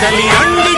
కదలి రండి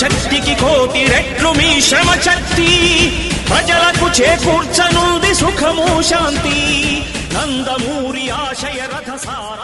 శక్తికి కోటి రెట్లు మీ శ్రమ శక్తి. ప్రజలకు చేకూర్చనుంది సుఖము శాంతి. నందమూరి ఆశయ రథసార